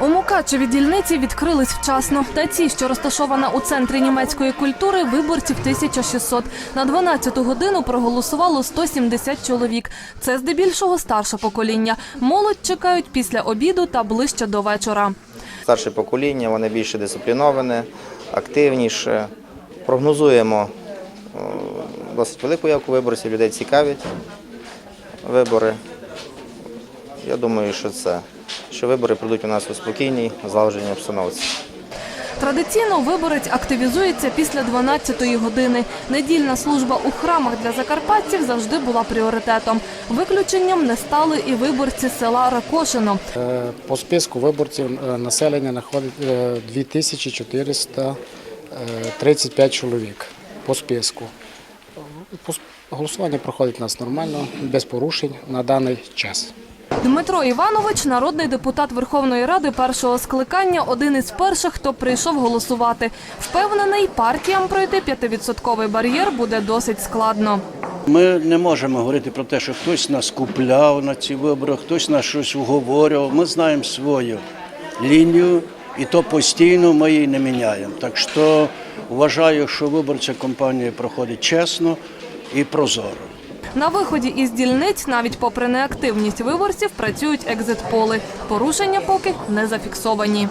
У Мукачеві дільниці відкрились вчасно. Та ці, що розташована у центрі німецької культури, виборців 1600. На 12 годину проголосувало 170 чоловік. Це здебільшого старше покоління. Молодь чекають після обіду та ближче до вечора. Старше покоління, вони більше дисципліноване, активніше. Прогнозуємо е, досить велику явку виборців, людей цікавить вибори. Я думаю, що це, що вибори пройдуть у нас у спокійній, злагодженій обстановці. Традиційно виборець активізується після 12-ї години. Недільна служба у храмах для закарпатців завжди була пріоритетом. Виключенням не стали і виборці села Ракошино. Е, По списку виборців е, населення знаходить е, 2435 чоловік по списку. Голосування проходить у нас нормально, без порушень на даний час. Дмитро Іванович, народний депутат Верховної Ради першого скликання, один із перших, хто прийшов голосувати. Впевнений, партіям пройти п'ятивідсотковий бар'єр буде досить складно. Ми не можемо говорити про те, що хтось нас купляв на ці вибори, хтось нас щось уговорював. Ми знаємо свою лінію, і то постійно ми її не міняємо. Так що вважаю, що виборча кампанія проходить чесно і прозоро. На виході із дільниць, навіть попри неактивність виборців, працюють екзит-поли. Порушення поки не зафіксовані.